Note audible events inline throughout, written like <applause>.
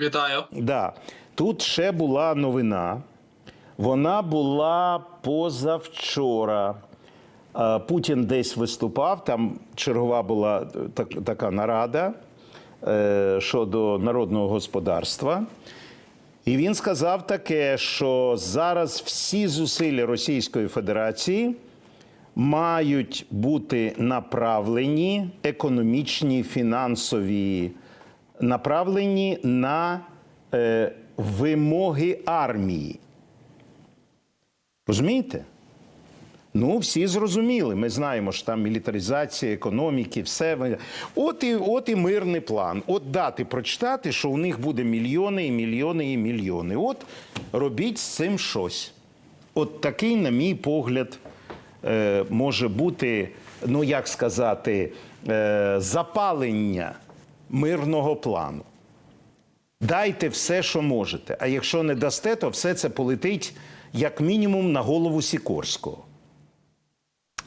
Вітаю. Да. Тут ще була новина. Вона була позавчора. Е, Путін десь виступав, там чергова була е, так, така нарада е, щодо народного господарства. І він сказав таке, що зараз всі зусилля Російської Федерації мають бути направлені економічні, фінансові, направлені на е, вимоги армії. Розумієте? Ну, всі зрозуміли. Ми знаємо, що там мілітаризація економіки, все. От і, от і мирний план. От дати прочитати, що у них буде мільйони і мільйони і мільйони. От робіть з цим щось. От такий, на мій погляд, е, може бути, ну як сказати, е, запалення мирного плану. Дайте все, що можете. А якщо не дасте, то все це полетить як мінімум на голову Сікорського.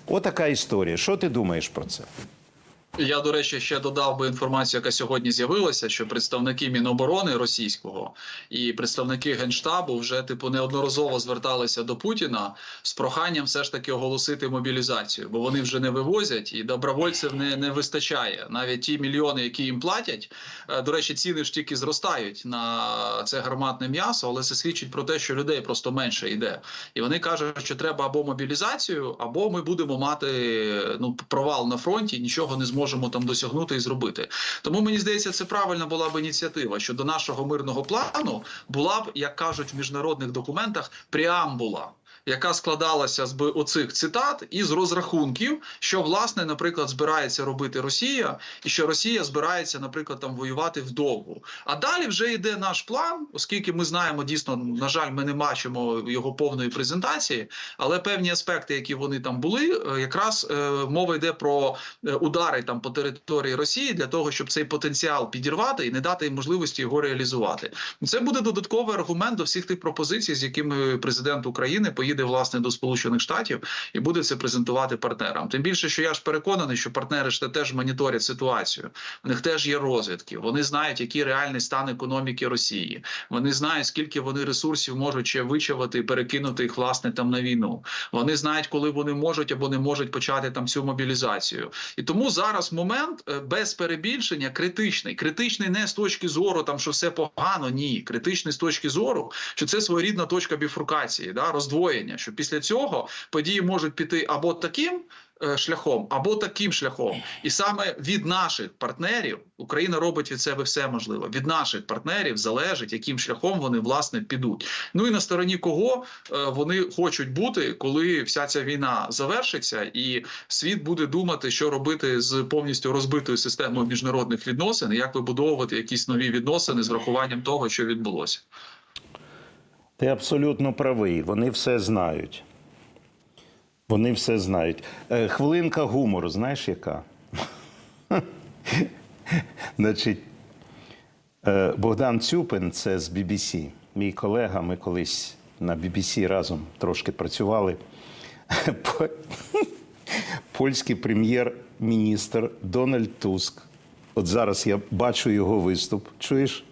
Отака історія. Що ти думаєш про це? Я, до речі, ще додав би інформацію, яка сьогодні з'явилася, що представники Міноборони російського і представники генштабу вже типу неодноразово зверталися до Путіна з проханням все ж таки оголосити мобілізацію, бо вони вже не вивозять і добровольців не, не вистачає. Навіть ті мільйони, які їм платять. е, До речі, ціни ж тільки зростають на це гарматне м'ясо, але це свідчить про те, що людей просто менше йде. І вони кажуть, що треба або мобілізацію, або ми будемо мати ну провал на фронті, нічого не зможемо там досягнути і зробити. Тому мені здається, це правильна була б ініціатива, що до нашого мирного плану була б, як кажуть в міжнародних документах, преамбула. Яка складалася з оцих цитат із розрахунків, що власне, наприклад, збирається робити Росія, і що Росія збирається, наприклад, там воювати вдовгу. А далі вже йде наш план, оскільки ми знаємо дійсно, на жаль, ми не бачимо його повної презентації, але певні аспекти, які вони там були, е, якраз е, мова йде про е, удари там по території Росії для того, щоб цей потенціал підірвати і не дати їм можливості його реалізувати. Це буде додатковий аргумент до всіх тих пропозицій, з якими президент України поїде власне до Сполучених Штатів і буде це презентувати партнерам. Тим більше, що я ж переконаний, що партнери ж теж моніторять ситуацію. У них теж є розвідки. Вони знають, який реальний стан економіки Росії. Вони знають, скільки вони ресурсів можуть ще вичавати і перекинути їх власне там на війну. Вони знають, коли вони можуть або не можуть почати там цю мобілізацію. І тому зараз момент е, без перебільшення критичний. Критичний не з точки зору, там що все погано. Ні, критичний з точки зору, що це своєрідна точка біфуркації, да, роздвоєння. Що після цього події можуть піти або таким. е, Шляхом або таким шляхом, і саме від наших партнерів Україна робить від себе все можливе. Від наших партнерів залежить, яким шляхом вони власне підуть. Ну і на стороні кого е, вони хочуть бути, коли вся ця війна завершиться, і світ буде думати, що робити з повністю розбитою системою міжнародних відносин, як вибудовувати якісь нові відносини з врахуванням того, що відбулося. Ти абсолютно правий. Вони все знають. Вони все знають. Е, Хвилинка гумору, знаєш яка? <laughs> Значить, е, Богдан Цюпин, це з BBC, мій колега, ми колись на BBC разом трошки працювали. <laughs> <laughs> Польський прем'єр-міністр Дональд Туск. От зараз я бачу його виступ. Чуєш?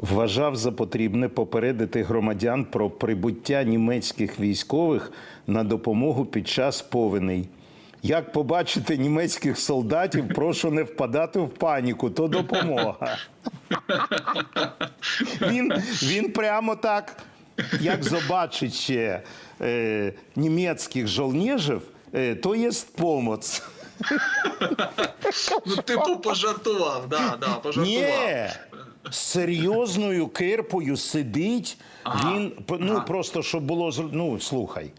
Вважав за потрібне попередити громадян про прибуття німецьких військових на допомогу під час повеней. Як побачити німецьких солдатів, прошу не впадати в паніку, то допомога. Він, він прямо так, як побачить ще е, німецьких жовнєжів, е, то є помоць. Ну, типу, пожартував, да, да, пожартував. З серйозною кирпою сидить. Ага, Він ну ага. просто щоб було ну слухай.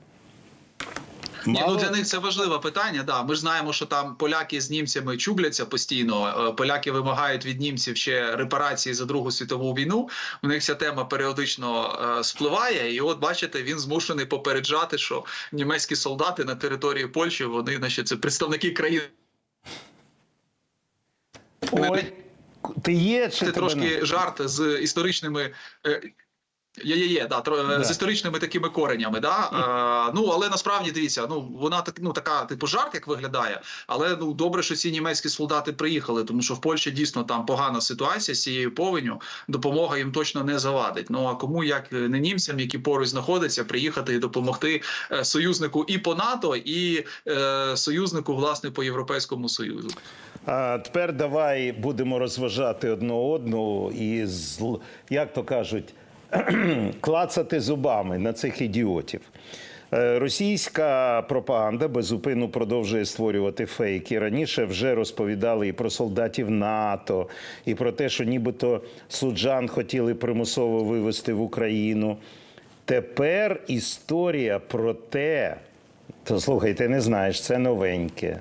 Ні, ну для них це важливе питання. Да, ми ж знаємо, що там поляки з німцями чубляться постійно. Е, Поляки вимагають від німців ще репарації за Другу світову війну. У них ця тема періодично е, спливає, і от бачите, він змушений попереджати, що німецькі солдати на території Польщі вони, значить, це представники країн. Ой, ти є чи Це трошки не- жарт з історичними. Е, Є, є, є, да, тро- Да. з історичними такими коренями, да. Е, ну але насправді дивіться, ну вона так, ну така типу жарт, як виглядає. Але ну добре, що ці німецькі солдати приїхали, тому що в Польщі дійсно там погана ситуація з цією повеню. Допомога їм точно не завадить. Ну а кому як не німцям, які поруч знаходяться, приїхати і допомогти е, союзнику і по НАТО, і е, союзнику власне по Європейському Союзу. А тепер давай будемо розважати одне одного і зл- як то кажуть, <clears throat> клацати зубами на цих ідіотів. Е, Російська пропаганда безупинно продовжує створювати фейки. Раніше вже розповідали і про солдатів НАТО, і про те, що нібито суджан хотіли примусово вивезти в Україну. Тепер історія про те, то слухайте, не знаєш, це новеньке.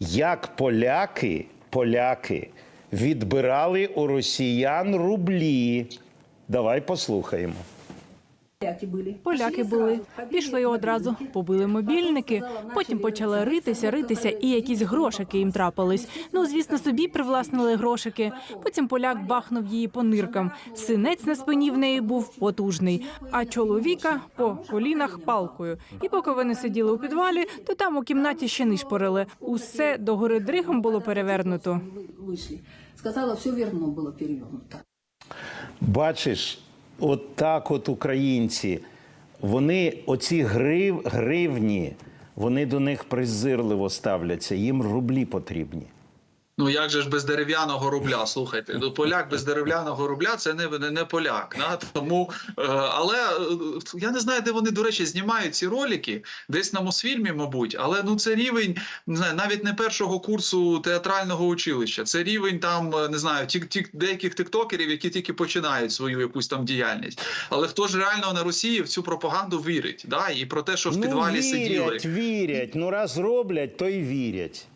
Як поляки, поляки відбирали у росіян рублі. Давай послухаємо. Поляки були, пішли одразу, побили мобільники, потім почали ритися, ритися, і якісь грошики їм трапились. Ну, звісно, собі привласнили грошики. Потім поляк бахнув її по ниркам. Синець на спині в неї був потужний, а чоловіка по колінах палкою. І поки вони сиділи у підвалі, то там у кімнаті ще нишпорили. Усе догори дригом було перевернуто. Сказала, все верно было перевернуто. Бачиш, от так от українці, вони, оці грив, гривні, вони до них презирливо ставляться, їм рублі потрібні. Ну як же ж без дерев'яного рубля? Слухайте, ну поляк без дерев'яного рубля це не, не, не поляк. Да? Тому, е, але е, я не знаю, де вони, до речі, знімають ці ролики, десь на Мосфільмі, мабуть. Але ну це рівень не знаю, навіть не першого курсу театрального училища. Це рівень там е, не знаю, тік, тік, деяких тиктокерів, які тільки починають свою якусь там діяльність. Але хто ж реально на Росії в цю пропаганду вірить? Да? І про те, що в підвалі ну, сиділи. вірять, вірять. Ну раз роблять, то й вірять.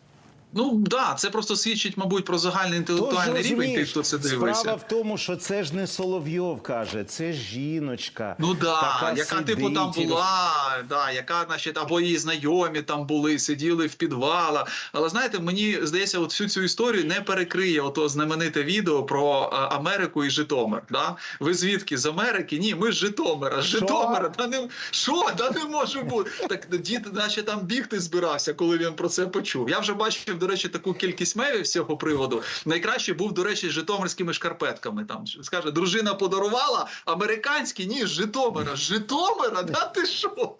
Ну да, це просто свідчить, мабуть, про загальний інтелектуальний Тож, рівень тих, хто це дивиться. Справа в тому, що це ж не Соловйов каже, це жіночка. Ну да, така яка типу там сидить і була, да, яка значить, або її знайомі там були, сиділи в підвалах. Але знаєте, мені здається, от всю цю історію не перекриє ото знамените відео про е, Америку і Житомир. Да? Ви звідки з Америки? Ні, ми з Житомира. З Житомира, да не що, да не може бути. Так дід, наче там бігти збирався, коли він про це почув. Я вже бачив, до речі, таку кількість мемів з цього приводу. Найкраще був, до речі, з житомирськими шкарпетками. Там скаже, дружина подарувала американські, ні, з Житомира. З Житомира, да ти що?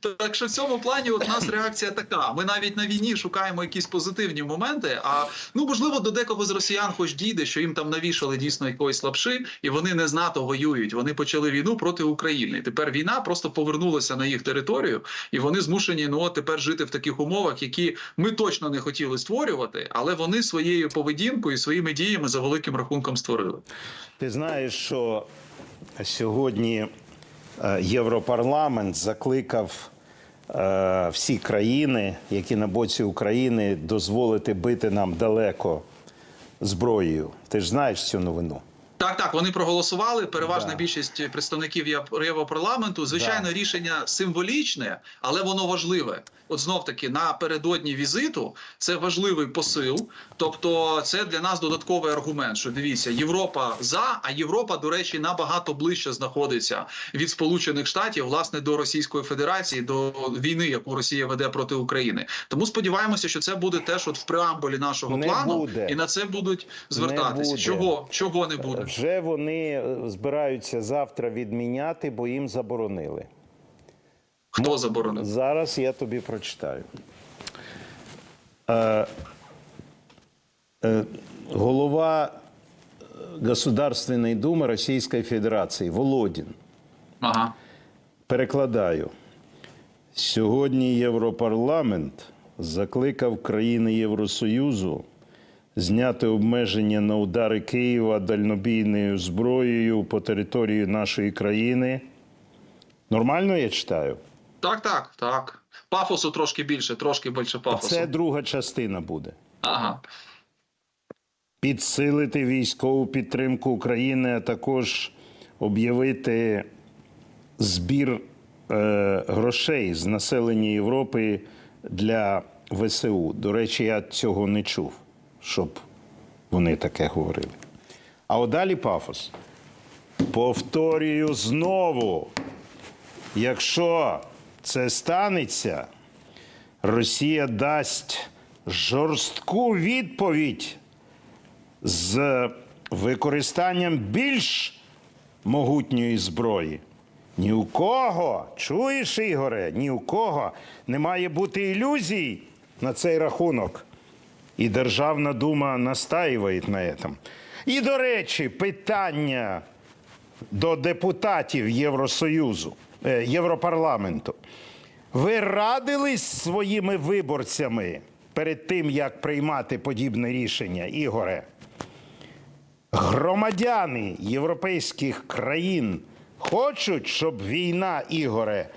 Так що в цьому плані от нас реакція така. Ми навіть на війні шукаємо якісь позитивні моменти. А ну можливо, до декого з росіян хоч дійде, що їм там навішали дійсно якоїсь лапши, і вони не з НАТО воюють. Вони почали війну проти України. Тепер війна просто повернулася на їх територію, і вони змушені ну от тепер жити в таких умовах, які ми точно не хотіли створювати, але вони своєю поведінкою, своїми діями за великим рахунком створили. Ти знаєш, що сьогодні е, Європарламент закликав е, всі країни, які на боці України, дозволити бити нам далеко зброєю. Ти ж знаєш цю новину. Так, так, вони проголосували. Переважна Да. більшість представників Єв- Європарламенту. Звичайно, рішення символічне, але воно важливе. От знов таки напередодні візиту це важливий посил. Тобто, це для нас додатковий аргумент. Що дивіться, Європа за, а Європа, до речі, набагато ближче знаходиться від Сполучених Штатів, власне, до Російської Федерації, до війни, яку Росія веде проти України. Тому сподіваємося, що це буде теж от в преамбулі нашого Не плану, буде. і на це будуть звертатися. Чого чого не буде? Вже вони е, збираються завтра відміняти, бо їм заборонили. Хто заборонив? Зараз я тобі прочитаю. Е, е, голова Государственной Думы Российской Федерации Володін. Ага. Перекладаю. Сьогодні Європарламент закликав країни Євросоюзу зняти обмеження на удари Києва дальнобійною зброєю по території нашої країни. Нормально я читаю? Так, так, так. Пафосу трошки більше, трошки більше пафосу. Це друга частина буде. Ага. Підсилити військову підтримку України, а також об'явити збір е, грошей з населення Європи для ВСУ. До речі, я цього не чув, щоб вони таке говорили. А далі пафос. Повторюю знову. Якщо це станеться, Росія дасть жорстку відповідь з використанням більш могутньої зброї. Ні у кого, чуєш, Ігоре, ні у кого не має бути ілюзій на цей рахунок. І Державна дума настаиває на этом. І, до речі, питання до депутатів Євросоюзу, е, Європарламенту. Ви радились своїми виборцями перед тим, як приймати подібне рішення, Ігоре? Громадяни європейських країн хочуть, щоб війна, Ігоре,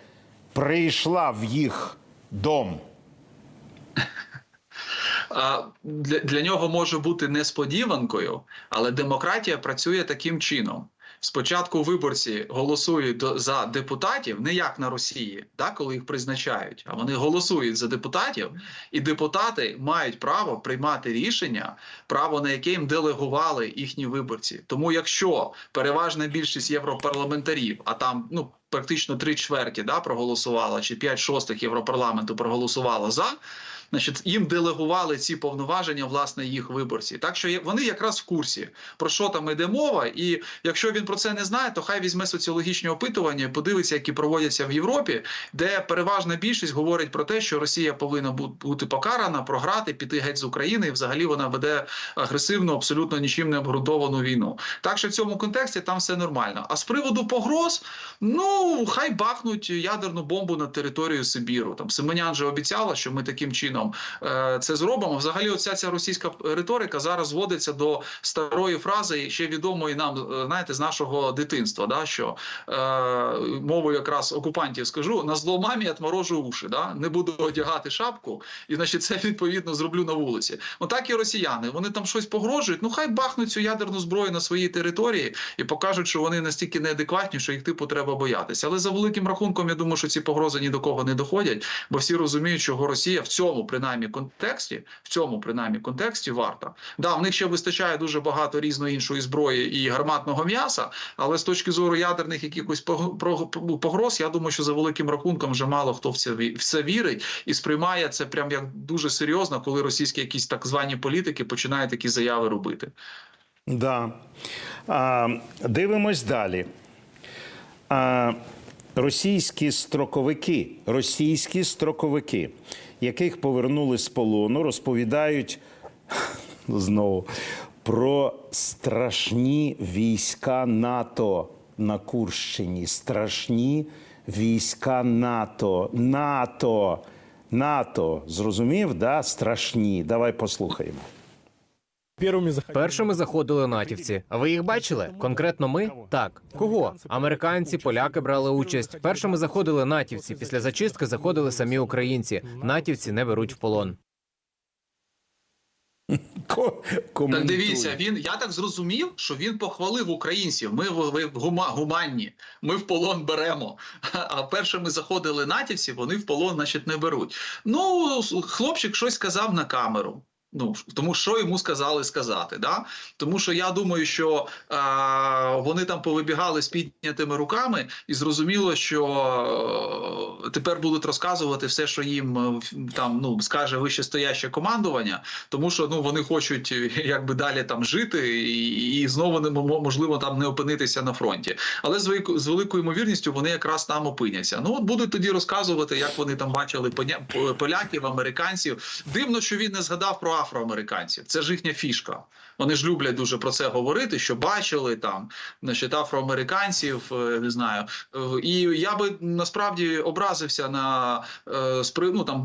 прийшла в їх дом. Для, для нього може бути несподіванкою, але демократія працює таким чином. Спочатку виборці голосують до, за депутатів, не як на Росії, да, коли їх призначають, а вони голосують за депутатів, і депутати мають право приймати рішення, право на яке їм делегували їхні виборці. Тому, якщо переважна більшість європарламентарів, а там ну практично три чверті да, проголосувала, чи п'ять шостих європарламенту проголосувало за. Значить, їм делегували ці повноваження власне їх виборці. Так що вони якраз в курсі про що там іде мова. І якщо він про це не знає, то хай візьме соціологічні опитування, подивиться, які проводяться в Європі, де переважна більшість говорить про те, що Росія повинна бути покарана, програти, піти геть з України. І взагалі вона веде агресивну, абсолютно нічим не обґрунтовану війну. Так що в цьому контексті там все нормально. А з приводу погроз, ну хай бахнуть ядерну бомбу на територію Сибіру. Там Семенян же обіцяла, що ми таким чином е, це зробимо. Взагалі, оця ця російська риторика зараз зводиться до старої фрази, ще відомої нам, е, знаєте, з нашого дитинства. Да, що е, мовою якраз окупантів скажу на зло мамі отморожу уші. Да? Не буду одягати шапку, і значить це відповідно зроблю на вулиці. Отак і росіяни. Вони там щось погрожують. Ну хай бахнуть цю ядерну зброю на своїй території і покажуть, що вони настільки неадекватні, що їх типу треба боятися. Але за великим рахунком, я думаю, що ці погрози ні до кого не доходять, бо всі розуміють, що Росія в цьому принаймні контексті, в цьому принаймні контексті варта. Да, в них ще вистачає дуже багато різної іншої зброї і гарматного м'яса, але з точки зору ядерних якихось пог- погроз, я думаю, що за великим рахунком вже мало хто в це в це вірить і сприймає це прям як дуже серйозно, коли російські якісь так звані політики починають такі заяви робити. Да. А, дивимось далі. А, російські строковики, російські строковики, яких повернули з полону, розповідають <laughs> знову про страшні війська НАТО на Курщині. Страшні війська НАТО. НАТО. НАТО. Зрозумів, да? Страшні. Давай послухаємо. Першими заходили натівці. А ви їх бачили? Конкретно ми? Так. Кого? Американці, поляки брали участь. Першими заходили натівці. Після зачистки заходили самі українці. Натівці не беруть в полон. <laughs> Так коментує. дивіться, він я так зрозумів, що він похвалив українців. Ми в- гума, гуманні, ми в полон беремо. <laughs> А першими заходили натівці, вони в полон, значить, не беруть. Ну, хлопчик щось сказав на камеру. Ну тому що йому сказали сказати, да тому що я думаю, що а, вони там повибігали з піднятими руками, і зрозуміло, що е, тепер будуть розказувати все, що їм е, там ну скаже вищестояще командування, тому що ну вони хочуть е, якби далі там жити, і, і знову не мо- можливо там не опинитися на фронті. Але з з великою ймовірністю вони якраз там опиняться. Ну от будуть тоді розказувати, як вони там бачили поляків, американців. Дивно, що він не згадав про афроамериканців. Це ж їхня фішка. Вони ж люблять дуже про це говорити, що бачили там значить, афроамериканців, е, не знаю. І я би насправді образився на е, ну, там,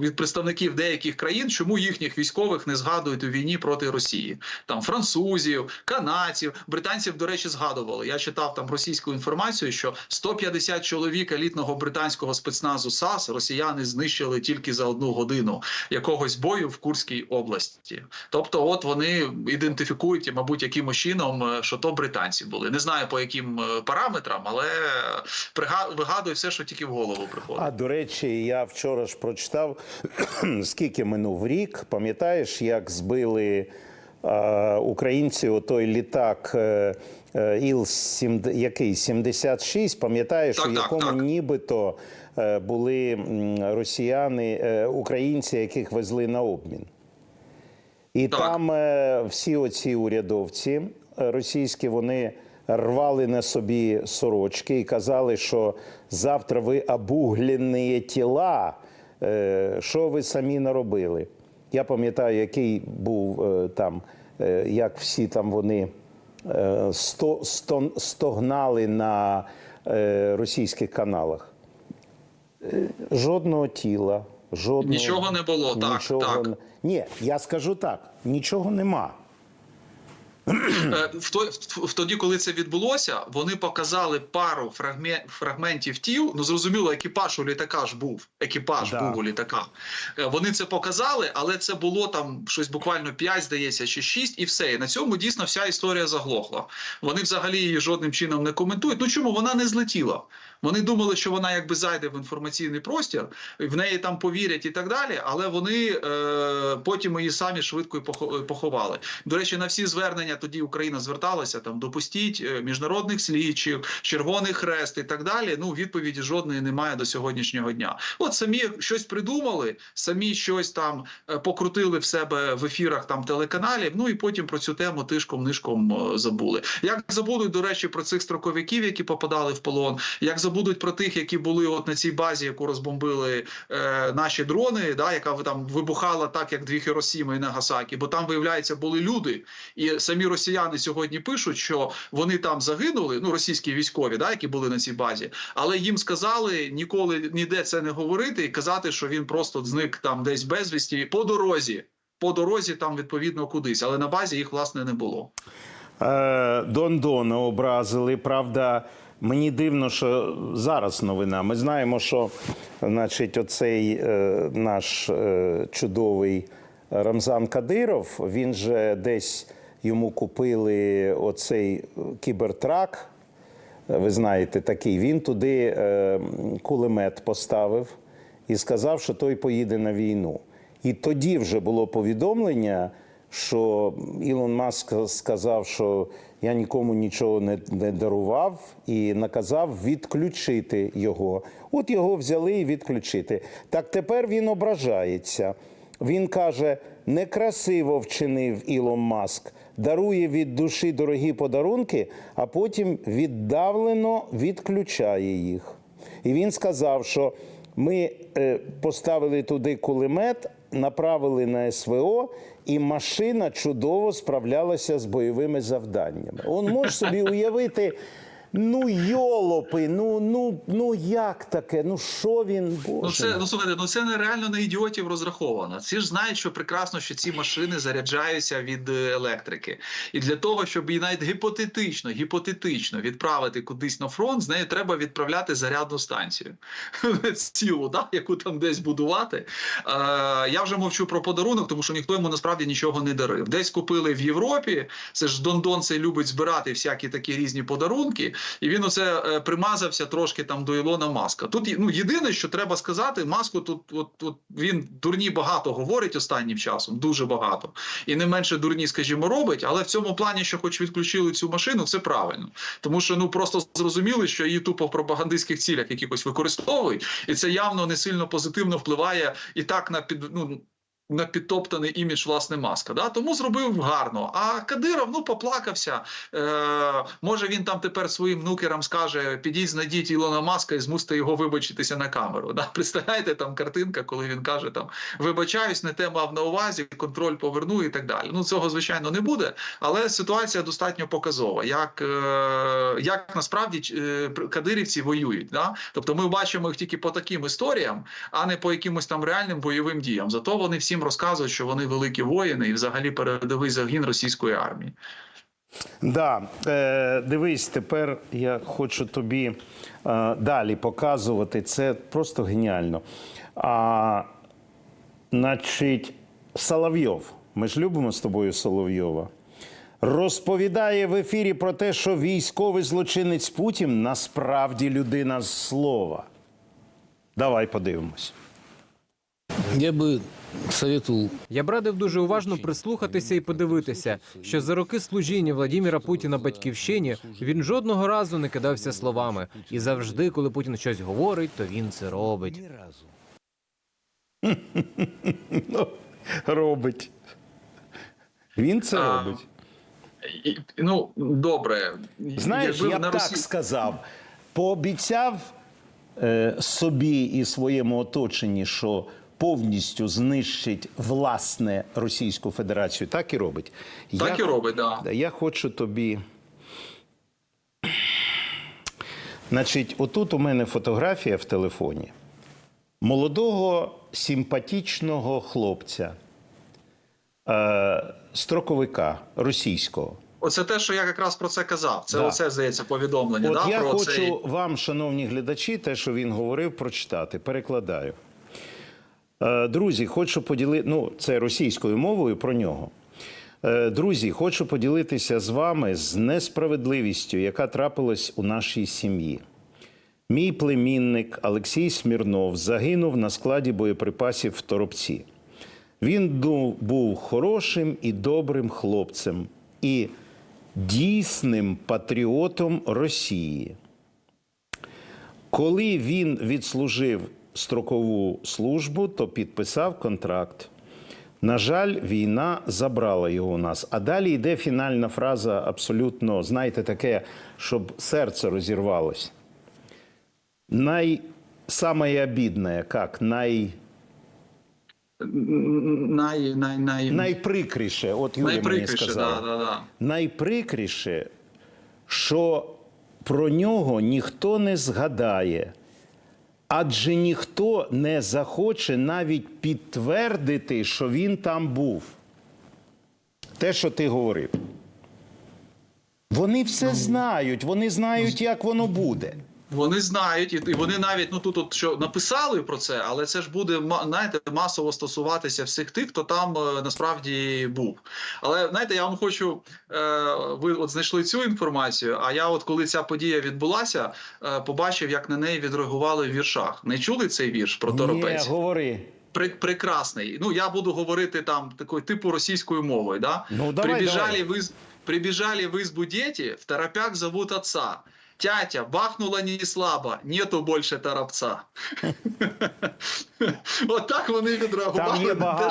від представників деяких країн, чому їхніх військових не згадують у війні проти Росії. Там французів, канадців, британців, до речі, згадували. Я читав там російську інформацію, що 150 чоловік елітного британського спецназу САС росіяни знищили тільки за одну годину якогось бою в Курській області. Тобто, от вони ідентифікують, мабуть, якимось чином, е, що то британці були. Не знаю по яким е, параметрам, але вигадую все, що тільки в голову приходить. А до речі, я вчора ж прочитав, <clears throat> скільки минув рік. Пам'ятаєш, як збили е, українці отой літак е, е, іл 76 пам'ятаєш, у якому так. нібито були росіяни, е, українці, яких везли на обмін. І Так. там е, всі оці урядовці е, російські вони рвали на собі сорочки і казали, що завтра ви обуглені тіла. Е, Що ви самі наробили? Я пам'ятаю, який був е, там, е, як всі там вони е, сто, сто, стогнали на е, російських каналах. Жодного тіла, жодного Нічого не було, так, нічого так. не- Ні, я скажу так: нічого нема. Е, в той- в- в тоді, коли це відбулося, вони показали пару фрагме- фрагментів тіл. Ну зрозуміло, екіпаж у літака ж був. Екіпаж Да. був у літака. Е, Вони це показали, але це було там щось буквально 5, здається, чи 6, і все. І на цьому дійсно вся історія заглохла. Вони взагалі її жодним чином не коментують. Ну чому вона не злетіла? Вони думали, що вона якби зайде в інформаційний простір, в неї там повірять і так далі. Але вони е, потім її самі швидко і поховали. До речі, на всі звернення тоді Україна зверталася там допустіть е, міжнародних слідчих, Червоний Хрест і так далі. Ну відповіді жодної немає до сьогоднішнього дня. От самі щось придумали, самі щось там е, покрутили в себе в ефірах там телеканалів. Ну і потім про цю тему тишком нишком е, забули. Як забудуть до речі про цих строковиків, які попадали в полон, як забудуть про тих, які були от на цій базі, яку розбомбили е, наші дрони, да, яка там вибухала так, як дві Хіросіми і Нагасакі, бо там виявляється були люди, і самі росіяни сьогодні пишуть, що вони там загинули, ну російські військові, да, які були на цій базі, але їм сказали ніколи ніде це не говорити і казати, що він просто зник там десь безвісті по дорозі. По дорозі там відповідно кудись, але на базі їх власне не було. Е, Дондона образили. Правда, мені дивно, що зараз новина. Ми знаємо, що значить, оцей е, наш е, чудовий Рамзан Кадиров, він же десь йому купили оцей кібертрак. Ви знаєте, такий. Він туди е, кулемет поставив і сказав, що той поїде на війну. І тоді вже було повідомлення, що Ілон Маск сказав, що я нікому нічого не, не дарував, і наказав відключити його. От його взяли і відключити. Так тепер він ображається. Він каже: некрасиво вчинив Ілон Маск, дарує від душі дорогі подарунки, а потім віддавлено відключає їх. І він сказав, що ми е, поставили туди кулемет, направили на СВО, і машина чудово справлялася з бойовими завданнями. Он може собі уявити. Ну, йолопи, ну, ну, ну як таке? Ну що він Боже? Ну це ну слухайте, ну це нереально на ідіотів розраховано. Ці ж знають, що прекрасно, що ці машини заряджаються від е, електрики, і для того, щоб її навіть гіпотетично, гіпотетично відправити кудись на фронт, з нею треба відправляти зарядну станцію <laughs> цілу, да, яку там десь будувати. Е, я вже мовчу про подарунок, тому що ніхто йому насправді нічого не дарив. Десь купили в Європі. Це ж Дондон цей любить збирати всякі такі різні подарунки, і він оце е, примазався трошки там до Ілона Маска. Тут ну єдине, що треба сказати, маску тут от, от він дурні багато говорить останнім часом, дуже багато, і не менше дурні, скажімо, робить. Але в цьому плані, що хоч відключили цю машину, це правильно, тому що ну просто зрозуміли, що її тупо в пропагандистських цілях якихось використовують, і це явно не сильно позитивно впливає і так на під ну. На підтоптаний імідж власне маска, да тому зробив гарно. А Кадиров ну поплакався. Е, може він там тепер своїм нукерам скаже: підіть, знайдіть Ілона Маска і змусьте його вибачитися на камеру. Да? <laughs> Представляєте, там картинка, коли він каже там вибачаюсь, не те мав на увазі, контроль поверну і так далі. Ну цього звичайно не буде, але ситуація достатньо показова, як, е, як насправді е, кадирівці воюють. Да? Тобто ми бачимо їх тільки по таким історіям, а не по якимось там реальним бойовим діям. Зато вони всім розказують, що вони великі воїни і взагалі передовий загін російської армії. Да, е, дивись, тепер я хочу тобі е, далі показувати. Це просто геніально. А, значить, Соловйов. Ми ж любимо з тобою Соловйова. Розповідає в ефірі про те, що військовий злочинець Путін насправді людина з слова. Давай подивимось. Я бы советую Я б радив дуже уважно прислухатися і подивитися, що за роки служіння Владіміра Путіна батьківщині він жодного разу не кидався словами, і завжди, коли Путін щось говорить, то він це робить. <laughs> Ну, робить. Він це робить. І, ну добре, Знаєш, Якби я б на так Росі- сказав. Пообіцяв е, собі і своєму оточенні, що повністю знищить власне Російську Федерацію. Так і робить. Так і робить. Да, Я хочу тобі. Значить, отут у мене фотографія в телефоні молодого симпатічного хлопця, е, строковика російського. Оце те, що я якраз про це казав. Це Да. оце здається повідомлення. От да, я про хочу цей... вам, шановні глядачі, те, що він говорив, прочитати. Перекладаю. Е, Друзі, хочу поділити. Ну, це російською мовою про нього. Е, Друзі, хочу поділитися з вами з несправедливістю, яка трапилась у нашій сім'ї. Мій племінник Олексій Смірнов загинув на складі боєприпасів в Торопці. Він був хорошим і добрим хлопцем і дійсним патріотом Росії. Коли він відслужив строкову службу, то підписав контракт. На жаль, війна забрала його у нас. А далі йде фінальна фраза, абсолютно, знаєте, таке, щоб серце розірвалось. Най... Самое обидное, как? Най... най, най, най, Найприкріше, от Юля мені сказала. да, да, да. Найприкріше, що про нього ніхто не згадає, адже ніхто не захоче навіть підтвердити, що він там був. Те, що ти говорив. Вони все знають, вони знають, як воно буде. Вони знають, і вони навіть ну тут от, що написали про це, але це ж буде знаєте, масово стосуватися всіх тих, хто там е, насправді був. Але знаєте, я вам хочу. Е, ви от знайшли цю інформацію. А я, от коли ця подія відбулася, е, побачив, як на неї відреагували в віршах. Не чули цей вірш про Ні, торопець? говори. Пре- прекрасний. Ну я буду говорити там такою типу російською мовою. Да? Ну, давай, прибежали, давай. В из... в избу дети, в торопях зовут отца. Тятя, бахнула не слабо, нету больше торопца. <laughs> От так вони відреагували на те, що